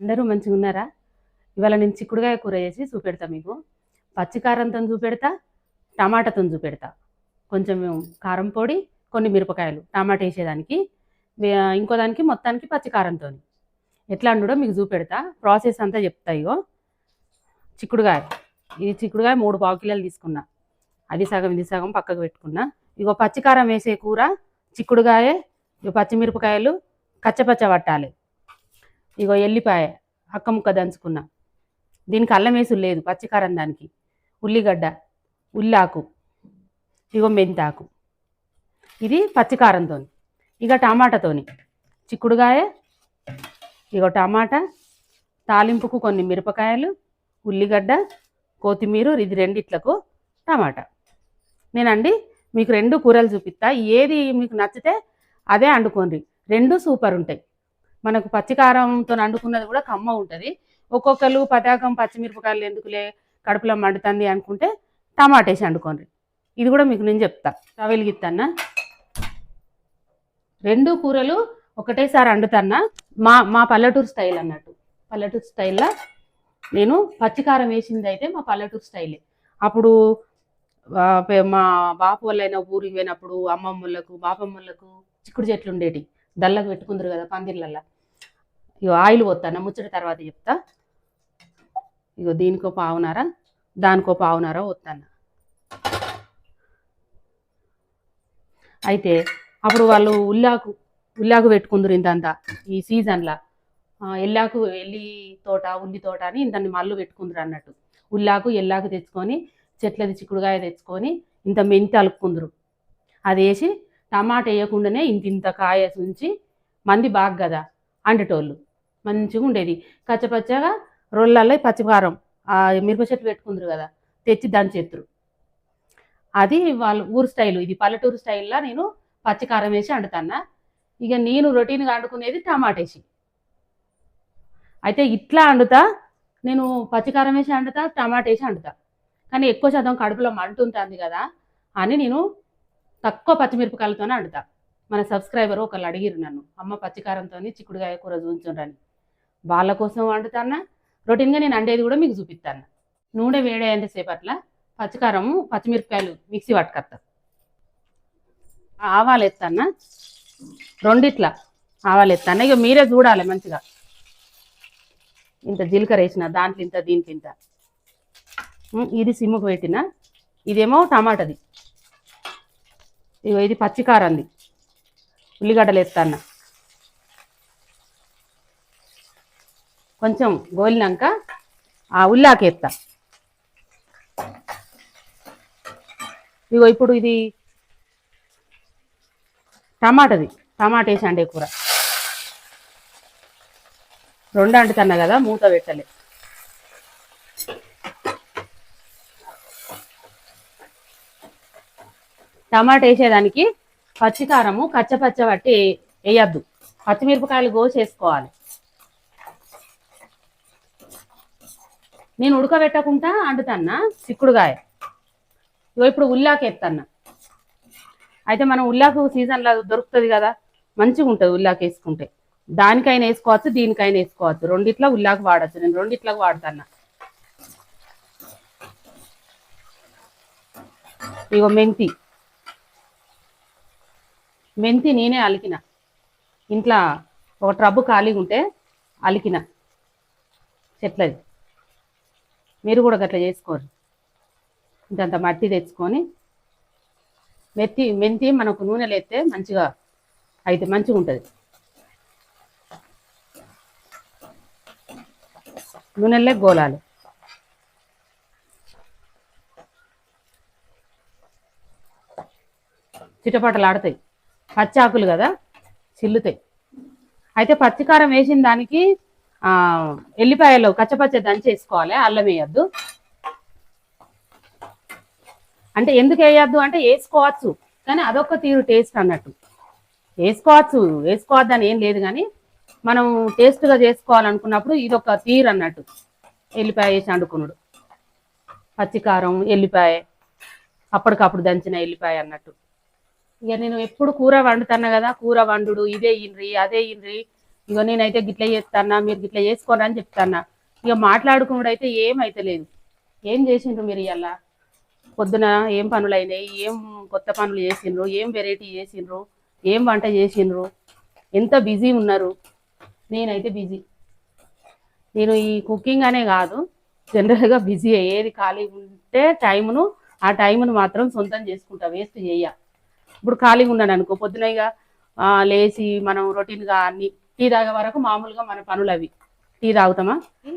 అందరూ మంచిగా ఉన్నారా? ఇవాళ నేను చిక్కుడుగాయ కూర చేసి చూపెడతా మీకు. పచ్చికారంతో చూపెడతా టమాటాతో చూపెడతా. కొంచెం కారం పొడి కొన్ని మిరపకాయలు టమాటా వేసేదానికి. ఇంకో దానికి మొత్తానికి పచ్చికారంతో ఎట్లా అండుడో మీకు చూపెడతా. ప్రాసెస్ అంతా చెప్తాయో చిక్కుడుగాయ. ఇది చిక్కుడుగాయ మూడు పావు కిలోలు తీసుకున్నా. అది సగం ఇది సగం పక్కకు పెట్టుకున్నా. ఇగో పచ్చికారం వేసే కూర చిక్కుడుగాయ ఇగో పచ్చిమిరపకాయలు కచ్చపచ్చ పట్టాలి ఇగో ఎల్లిపాయ అక్క ముక్క దంచుకున్నా. దీనికి అల్లం వేసు లేదు పచ్చికారం దానికి. ఉల్లిగడ్డ ఉల్లాకు ఇగో మెంతాకు. ఇది పచ్చికారంతో ఇక టమాటాతోని. చిక్కుడుగాయ ఇగో టమాటా తాలింపుకు కొన్ని మిరపకాయలు ఉల్లిగడ్డ కొత్తిమీర ఇది రెండిట్లకు టమాటా. నేనండి మీకు రెండు కూరలు చూపిస్తా ఏది మీకు నచ్చితే అదే వండుకోండి రెండు సూపర్ ఉంటాయి మనకు పచ్చికారంతో వండుకున్నది కూడా కమ్మ ఉంటుంది. ఒక్కొక్కరు పతాకం పచ్చిమిరపకాయలు ఎందుకులే కడుపులో మండుతుంది అనుకుంటే టమాటేసి వండుకోండి ఇది కూడా మీకు నేను చెప్తా. స్టవ్ వెలిగిస్తానా రెండు కూరలు ఒకటేసారి వండుతానా మా మా పల్లెటూరు స్టైల్ అన్నట్టు. పల్లెటూరు స్టైల్లో నేను పచ్చికారం వేసింది అయితే మా పల్లెటూరు స్టైలే. అప్పుడు మా బాపు వాళ్ళైన ఊరికి పోయినప్పుడు అమ్మమ్మలకు బాపమ్మలకు చిక్కుడు చెట్లు ఉండేటి దళ్ళకు పెట్టుకుందరు కదా పందిర్లల్లో ఇగో ఆయిల్ పోతాను ముచ్చట తర్వాత చెప్తా. ఇగో దీనికో పావునారా దానికో పావునారా వస్తాను అయితే అప్పుడు వాళ్ళు ఉల్లాకు ఉల్లాకు పెట్టుకుందరు ఇంతంతా ఈ సీజన్లో. ఎల్లాకు ఎల్లి తోట ఉల్లి తోట అని దాన్ని మళ్ళీ పెట్టుకుందరు అన్నట్టు. ఉల్లాకు ఎల్లాకు తెచ్చుకొని చెట్లది చిక్కుడుగాయ తెచ్చుకొని ఇంత మెంతి అలుపుకుందరు అది వేసి టమాటా వేయకుండానే ఇంత ఇంత కాయ ఉంచి మంది బాగా కదా అండేటోళ్ళు మంచిగా ఉండేది కచ్చపచ్చగా రొల్లల్లో పచ్చికారం ఆ మిరప చెట్లు పెట్టుకుందరు కదా తెచ్చి దంచెత్తురు అది వాళ్ళ ఊరు స్టైల్. ఇది పల్లెటూరు స్టైల్లో నేను పచ్చికారం వేసి వండుతాను ఇక నేను రొటీన్గా వండుకునేది టమాటేసి. వేసి అయితే ఇట్లా వండుతా నేను పచ్చికారం వేసి వండుతా టమాటా వేసి వండుతా కానీ ఎక్కువ శాతం కడుపులో మంటుంటుంది కదా అని నేను తక్కువ పచ్చిమిరపకాయలతోనే వండుతా మన సబ్స్క్రైబర్ ఒకళ్ళు అడిగిరు నన్ను అమ్మ పచ్చికారంతో చిక్కుడుగాయ కూర చూపించుండ్రని. వాళ్ళ కోసం వండుతానా? రొటీన్గా నేను వండేది కూడా మీకు చూపిస్తాను. నూనె వేడేంతసేపు సేపట్ల పచ్చికారము పచ్చిమిరపకాయలు మిక్సీ పట్టుకొస్తా ఆవాలు ఎత్తానా రెండిట్లా ఆవాలు ఎత్తాను ఇక మీరే చూడాలి మంచిగా. ఇంత జీలకర్ర వేసిన దాంట్లో ఇంత దీంట్లో ఇంత. ఇది సిమ్ముకు పెట్టిన. ఇదేమో టమాటాది. ఇగో ఇది పచ్చికారంది. ఉల్లిగడ్డలు ఎత్తాన్న. కొంచెం గోలినాక ఆ ఉల్లాకేస్తా ఇగో ఇప్పుడు ఇది టమాటాది టమాటా వేసి కూర. రెండు అంటుతున్నా కదా మూత పెట్టలే. టమాటా వేసేదానికి పచ్చికారము కచ్చపచ్చ పట్టి వేయద్దు. పచ్చిమిరపకాయలు కోసి వేసుకోవాలి నేను ఉడకబెట్టకుండా అంటుతాన్నా చిక్కుడుగాయ ఇగో ఇప్పుడు ఉల్లాకి ఎత్తన్నా. అయితే మనం ఉల్లాకు సీజన్లో దొరుకుతుంది కదా మంచిగా ఉంటుంది ఉల్లాకు వేసుకుంటే. దానికైనా వేసుకోవచ్చు దీనికైనా వేసుకోవచ్చు. రెండిట్లా ఉల్లాకు వాడచ్చు. నేను రెండిట్లకు వాడతాన్నా. ఇగో మెంతి. మెంతి నేనే అలికిన. ఇంట్లో ఒక ట్రబ్బు ఖాళీగా ఉంటే అలికిన. చెట్లది. మీరు కూడా గట్లా చేసుకోరు. ఇంతంత మట్టి తెచ్చుకొని మెత్తి మెంతి మనకు నూనెలు వేస్తే మంచిగా అయితే మంచిగా ఉంటుంది. నూనెలే గోలాలు. చిటపటలు ఆడతాయి. పచ్చి ఆకులు కదా చిల్లుతాయి. అయితే పచ్చికారం వేసిన దానికి ఎల్లిపాయలు కచ్చపచ్చ దంచేసుకోవాలి అల్లం వేయద్దు. అంటే ఎందుకు వేయద్దు అంటే వేసుకోవచ్చు కానీ అదొక తీరు టేస్ట్ అన్నట్టు. వేసుకోవచ్చు వేసుకోవద్దు అని ఏం లేదు కానీ మనం టేస్ట్గా చేసుకోవాలనుకున్నప్పుడు ఇది ఒక తీరు అన్నట్టు. ఎల్లిపాయ వేసి వండుకున్నాడు పచ్చికారం ఎల్లిపాయ అప్పటికప్పుడు దంచిన ఎల్లిపాయ అన్నట్టు. ఇక నేను ఎప్పుడు కూర వండుతాను కదా కూర వండుడు ఇదే ఇన్రి అదే ఇన్రి ఇక నేనైతే గిట్ల చేస్తానా మీరు గిట్ల చేసుకోరా అని చెప్తానా ఇక మాట్లాడుకున్నాడు అయితే ఏమైతలేదు. ఏం చేసిండ్రు మీరు ఇలా పొద్దున ఏం పనులు అయినాయి ఏం కొత్త పనులు చేసిండ్రు? ఏం వెరైటీ చేసిండ్రు? ఏం వంట చేసిండ్రు? ఎంత బిజీ ఉన్నారు? నేనైతే బిజీ. నేను ఈ కుకింగ్ అనే కాదు జనరల్గా బిజీ ఏది ఖాళీ ఉంటే టైమును ఆ టైమును మాత్రం సొంతం చేసుకుంటా వేస్ట్ చేయ ఇప్పుడు ఖాళీగా ఉన్నాను అనుకో పొద్దున ఇక లేచి మనం రొటీన్గా అన్ని టీ తాగే వరకు మామూలుగా మన పనులు అవి టీ తాగుతామా?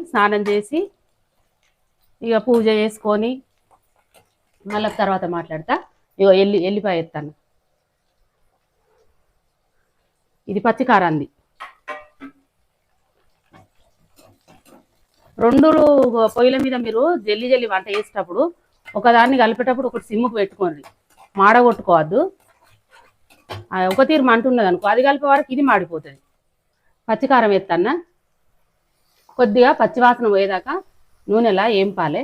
స్నానం చేసి ఇక పూజ చేసుకొని మళ్ళీ తర్వాత మాట్లాడతా. ఇక ఎల్లి ఎల్లిపాయ ఎత్తాను. ఇది పచ్చికారాంది రెండు పొయ్యిల మీద మీరు జల్లి జల్లి వంట చేసేటప్పుడు ఒకదాన్ని కలిపేటప్పుడు ఒకటి సిమ్ముకు పెట్టుకోండి. మాడగొట్టుకోవద్దు. ఒక తీరు మంట ఉన్నది అనుకో అది కలిపే వరకు ఇది మాడిపోతుంది. పచ్చికారం ఎత్తన్న. కొద్దిగా పచ్చివాసన పోయేదాకా నూనెలా ఏం పాలే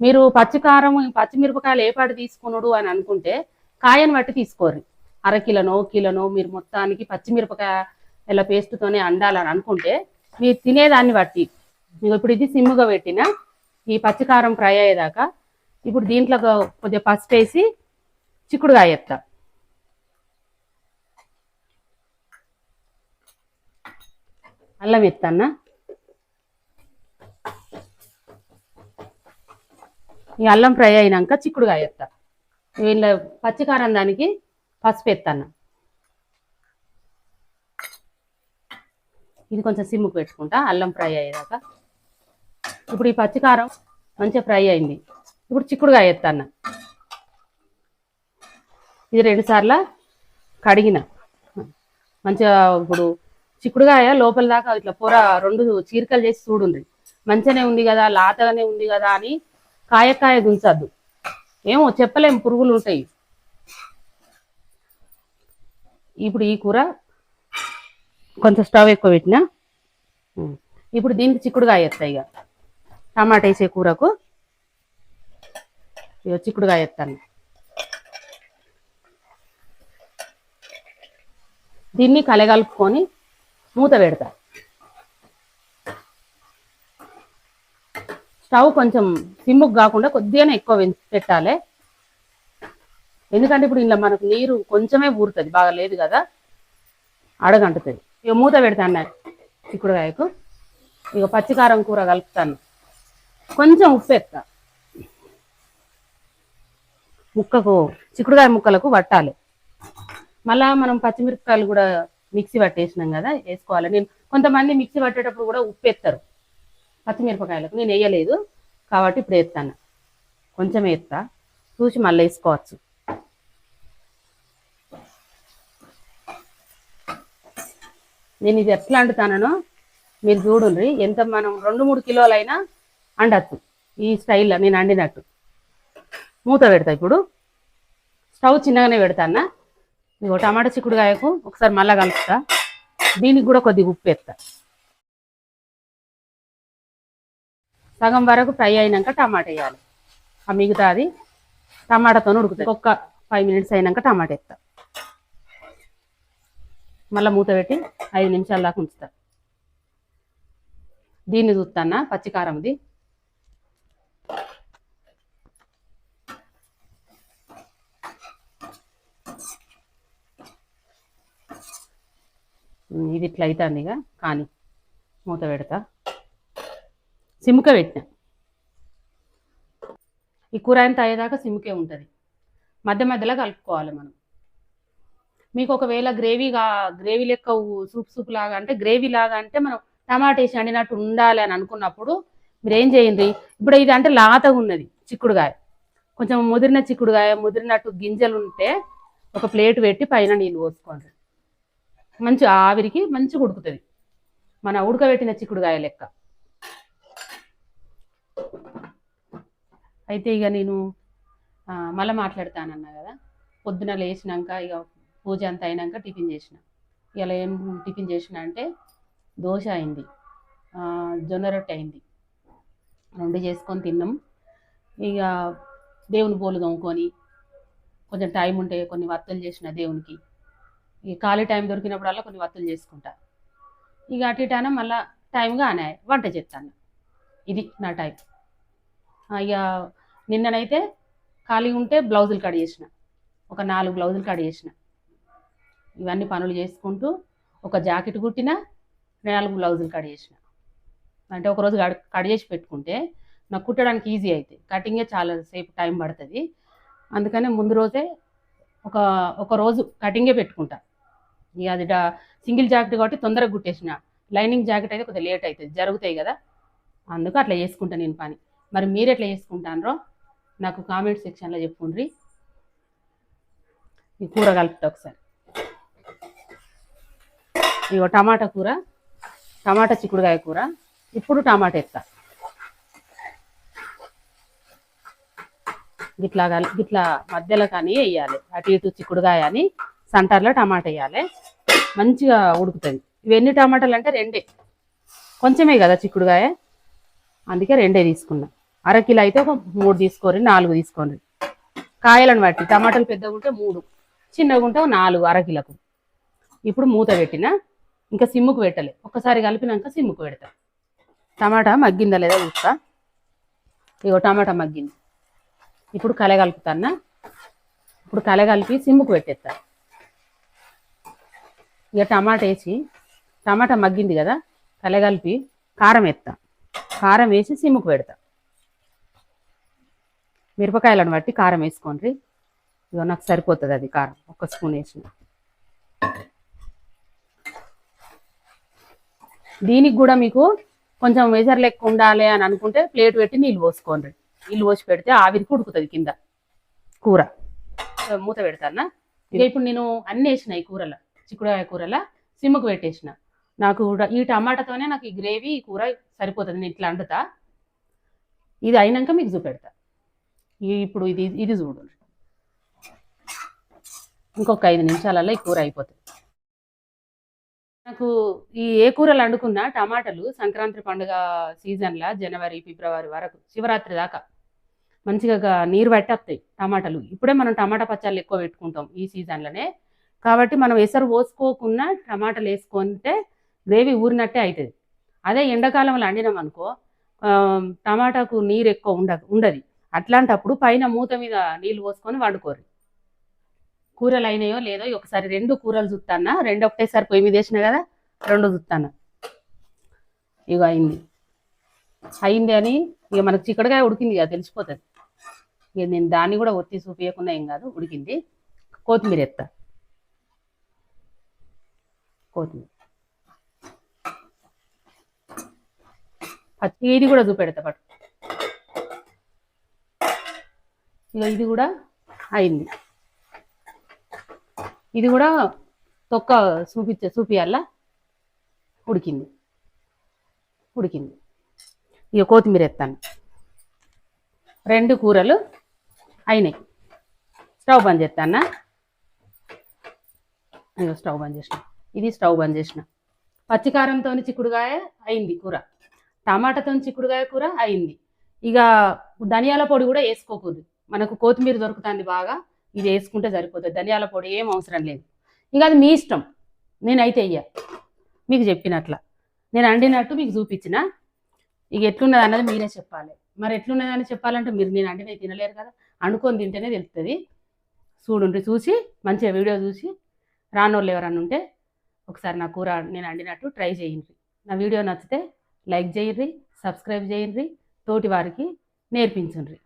మీరు పచ్చికారం పచ్చిమిరపకాయలు ఏ తీసుకునుడు తీసుకున్నాడు అని అనుకుంటే కాయను బట్టి తీసుకోరు అర కిలోనో కిలోనో మీరు మొత్తానికి పచ్చిమిరపకాయల పేస్ట్తోనే అండాలని అనుకుంటే మీరు తినేదాన్ని బట్టి. మీకు ఇప్పుడు ఇది సిమ్ముగా పెట్టిన ఈ పచ్చికారం ఫ్రై అయ్యేదాకా ఇప్పుడు దీంట్లో కొద్దిగా పసుపు వేసి చిక్కుడుకాయ వేస్తాను అల్లం ఎత్తన్నా ఈ అల్లం ఫ్రై అయినాక చిక్కుడుగాయ ఎత్తా వీళ్ళ పచ్చికారం దానికి పసుపు ఎత్తన్నా ఇది కొంచెం సిమ్ముకు పెట్టుకుంటా అల్లం ఫ్రై అయ్యేదాకా. ఇప్పుడు ఈ పచ్చికారం మంచిగా ఫ్రై అయింది. ఇప్పుడు చిక్కుడుగాయ ఎత్తాను ఇది రెండుసార్లు కడిగిన. మంచిగా ఇప్పుడు చిక్కుడుకాయ లోపల దాకా ఇట్లా పొర రెండు చీరికలు చేసి చూడుండ్రి. మంచిగానే ఉంది కదా లాతగానే ఉంది కదా అని కాయకాయ కాయ గుంచద్దు. ఏమో చెప్పలేం పురుగులు ఉంటాయి. ఇప్పుడు ఈ కూర కొంచెం స్టవ్ ఎక్కువ పెట్టినా? ఇప్పుడు దీనికి చిక్కుడుకాయ ఎత్తాయి ఇక టమాటా వేసే కూరకు ఇక చిక్కుడుకాయ ఎత్తాను దీన్ని కలగలుపుకొని మూత పెడతా. స్టవ్ కొంచెం సిమ్ముకు కాకుండా కొద్దిగానే ఎక్కువ పెట్టాలి. ఎందుకంటే ఇప్పుడు ఇలా మనకు నీరు కొంచెమే ఊరుతుంది బాగా లేదు కదా. అడగంటుతుంది. ఇక మూత పెడతాను చిక్కుడుకాయకు. ఇక పచ్చికారం కూర కలుపుతాను. కొంచెం ఉప్పు ఎత్తా. ముక్కకు చిక్కుడుకాయ ముక్కలకు పట్టాలి మళ్ళా మనం పచ్చిమిరపకాయలు కూడా మిక్సీ పట్టేసినాం కదా వేసుకోవాలి. నేను కొంతమంది మిక్సీ పట్టేటప్పుడు కూడా ఉప్పు ఎత్తారు పచ్చిమిరపకాయలకు. నేను వేయలేదు. కాబట్టి ఇప్పుడు వేస్తాను. కొంచెం వేస్తా. చూసి మళ్ళీ వేసుకోవచ్చు. నేను ఇది ఎట్లా అంటుతానో మీరు చూడండి ఎంత మనం రెండు మూడు కిలోలైనా అండచ్చు. ఈ స్టైల్లో నేను అండినట్టు. మూత పెడతా ఇప్పుడు. స్టవ్ చిన్నగానే పెడతానా? ఇగో టమాటా చిక్కుడుకాయకు ఒకసారి మళ్ళా కలుపుతా. దీనికి కూడా కొద్దిగా ఉప్పు వేస్తా. సగం వరకు ఫ్రై అయినాక టమాటా వేయాలి. ఆ మిగతా అది టమాటాతో ఉడుకుతుంది ఒక్క ఫైవ్ మినిట్స్ అయినాక టమాటా వేస్తా. మళ్ళీ మూత పెట్టి ఐదు నిమిషాల దాకా ఉంచుతా. దీన్ని చూస్తానా? పచ్చికారంది. ఇది ఇట్లా అవుతుంది ఇక. కానీ మూత పెడతా. సిమ్క పెట్టిన. ఈ కూర అంతా అయ్యేదాకా సిమ్కే ఉంటుంది. మధ్య మధ్యలో కలుపుకోవాలి మనం. మీకు ఒకవేళ గ్రేవీగా గ్రేవీ లెక్క సూప్ సూప్ లాగా అంటే గ్రేవీ లాగా అంటే మనం టమాటా వేసి వండినట్టు ఉండాలి అని అనుకున్నప్పుడు మీరు ఏం చేయండి? ఇప్పుడు ఇది అంటే లాతగా ఉన్నది చిక్కుడుగాయ కొంచెం ముదిరిన చిక్కుడుగాయ ముదిరినట్టు గింజలు ఉంటే ఒక ప్లేట్ పెట్టి పైన నీళ్ళు పోసుకోండి. మంచి ఆవిరికి మంచిగా ఉడుకుతుంది. మన ఉడకబెట్టిన చిక్కుడుగాయ లెక్క. అయితే ఇక నేను మళ్ళీ మాట్లాడతానన్నా కదా. పొద్దున లేచినాక ఇక పూజ అంతా అయినాక టిఫిన్ చేసిన. ఇలా ఏం టిఫిన్ చేసిన అంటే దోశ అయింది. జొన్న రొట్టె అయింది. రెండు చేసుకొని తిన్నాం. ఇక దేవుని బోలు తోముకొని కొంచెం టైం ఉంటే కొన్ని వర్తలు చేసిన దేవునికి. ఈ ఖాళీ టైం దొరికినప్పుడల్లా కొన్ని వత్తులు చేసుకుంటా. ఇక అటు ఇటాన మళ్ళీ టైంగా అనే వంట చేస్తాను ఇది నా టైం. ఇక నిన్ననైతే ఖాళీ ఉంటే బ్లౌజులు కట్ చేసిన. ఒక నాలుగు బ్లౌజులు కట్ చేసిన. ఇవన్నీ పనులు చేసుకుంటూ ఒక జాకెట్ కుట్టిన నాలుగు బ్లౌజులు కట్ చేసిన. అంటే ఒకరోజు కడ కట్ చేసి పెట్టుకుంటే నాకు కుట్టడానికి ఈజీ అవుతుంది కటింగే చాలా సేపు టైం పడుతుంది. అందుకనే ముందు రోజే ఒక ఒక రోజు కటింగే పెట్టుకుంటాను ఇక అది సింగిల్ జాకెట్ కాబట్టి తొందరగా కుట్టేసిన. లైనింగ్ జాకెట్ అయితే కొద్దిగా లేట్ అవుతుంది జరుగుతాయి కదా? అందుకు అట్లా చేసుకుంటా నేను పని. మరి మీరు ఎట్లా చేసుకుంటానో నాకు కామెంట్ సెక్షన్లో చెప్పుండ్రి. ఈ కూర కలుపుతా ఒకసారి. ఇగో టమాటా కూర టమాటా చిక్కుడుకాయ కూర ఇప్పుడు టమాటా ఎత్తా. గిట్లా గిట్లా మధ్యలో కానీ వేయాలి. అటు ఇటు చిక్కుడుకాయ అని సెంటర్లో టమాటా వేయాలి. మంచిగా ఉడుకుతుంది. ఇవి ఎన్ని టమాటాలు అంటే రెండే. కొంచెమే కదా చిక్కుడుకాయ అందుకే రెండే తీసుకున్నా. అరకిలో అయితే ఒక మూడు తీసుకోరు నాలుగు తీసుకోండి కాయలను బట్టి టమాటాలు పెద్దగా ఉంటే మూడు చిన్నగా ఉంటే నాలుగు అరకిలకు ఇప్పుడు మూత పెట్టిన ఇంకా సిమ్ముకు పెట్టలే. ఒకసారి కలిపినాక సిమ్ముకు పెడతా. టమాటా మగ్గిందా లేదా చూస్తా. ఇగో టమాటా మగ్గింది. ఇప్పుడు కలగలుపుతానా ఇప్పుడు కలగలిపి సిమ్ముకు పెట్టేస్తాను ఇక టమాటా వేసి టమాటా మగ్గింది కదా కలగలిపి కలిపి కారం వేస్తా. కారం వేసి సిమ్ముకు పెడతా. మిరపకాయలను బట్టి కారం వేసుకోండి. ఇక నాకు సరిపోతుంది అది కారం ఒక స్పూన్ వేసిన. దీనికి కూడా మీకు కొంచెం మెజర్ లెక్క ఉండాలి అని అనుకుంటే ప్లేట్ పెట్టి నీళ్ళు పోసుకోండి. నీళ్ళు పోసి పెడితే ఆవిరికి ఉడుకుతుంది కింద. కూర. మూత పెడతానా ఇక ఇప్పుడు నేను అన్ని వేసిన ఈ కూరలో. చిక్కుడుకాయ కూరలా సిమ్ముకు పెట్టేసిన. నాకు కూడా ఈ టమాటాతోనే నాకు ఈ గ్రేవీ ఈ కూర సరిపోతుంది నేను ఇట్లా అండుతా. ఇది అయినాక మీకు చూపెడతా. ఇప్పుడు ఇది ఇది చూడు. ఇంకొక ఐదు నిమిషాలలో ఈ కూర అయిపోతుంది. నాకు ఈ ఏ కూరలు వండుకున్న టమాటాలు సంక్రాంతి పండుగ సీజన్లో జనవరి ఫిబ్రవరి వరకు శివరాత్రి దాకా మంచిగా నీరు పట్టేస్తాయి టమాటాలు. ఇప్పుడే మనం టమాటా పచ్చళ్ళు ఎక్కువ పెట్టుకుంటాం ఈ సీజన్లోనే. కాబట్టి మనం ఎసరు పోసుకోకుండా టమాటాలు వేసుకుంటే గ్రేవీ ఊరినట్టే అవుతుంది అదే ఎండాకాలంలో వండినాం అనుకో టమాటాకు నీరు ఎక్కువ ఉండ ఉండదు. అట్లాంటప్పుడు పైన మూత మీద నీళ్ళు పోసుకొని వండుకోరు కూరలు అయినాయో లేదో ఒకసారి రెండు కూరలు చూస్తానా రెండు ఒకటేసారి పొయ్యి మీద వేసిన కదా రెండు చూస్తాను ఇక అయింది. అయింది అని ఇక మనకు చిక్కడకాయ ఉడికింది కదా తెలిసిపోతుంది. ఇక నేను దాన్ని కూడా ఒత్తి చూపించకుండా ఏం కాదు ఉడికింది. కొత్తిమీర ఎత్తా. కొత్తిమీర. పచ్చి ఇది కూడా చూపెడతా పట్టు. ఇక ఇది కూడా అయింది. ఇది కూడా తొక్క చూపించే చూపియాలా? ఉడికింది. ఉడికింది. ఇక కొత్తిమీర ఎత్తాను. రెండు కూరలు అయినాయి. స్టవ్ బంద్ చేస్తానా? ఇక స్టవ్ బంద్ చేసినా. ఇది స్టవ్ బంద్ చేసిన. పచ్చికారంతో చిక్కుడుకాయ అయింది కూర. టమాటాతో చిక్కుడుకాయ కూర అయింది. ఇక ధనియాల పొడి కూడా వేసుకోకూడదు. మనకు కొత్తిమీర దొరుకుతుంది బాగా ఇది వేసుకుంటే సరిపోతుంది. ధనియాల పొడి ఏం అవసరం లేదు. ఇంకా అది మీ ఇష్టం. నేనైతే అయ్యా మీకు చెప్పినట్ల. నేను అండినట్టు మీకు చూపించిన. ఇక ఎట్లున్నది అన్నది మీరే చెప్పాలి. మరి ఎట్లున్నది అని చెప్పాలంటే మీరు నేను అండినవి తినలేరు కదా. అనుకొని తింటేనే తెలుస్తుంది చూడుండ్రి చూసి మంచిగా వీడియో చూసి రానోళ్ళు ఎవరన్నా ఉంటే ఒకసారి నా కూర నేను అండినట్టు ట్రై చేయండి. నా వీడియో నచ్చితే లైక్ చేయండి సబ్స్క్రైబ్ చేయండి తోటి వారికి నేర్పించండి.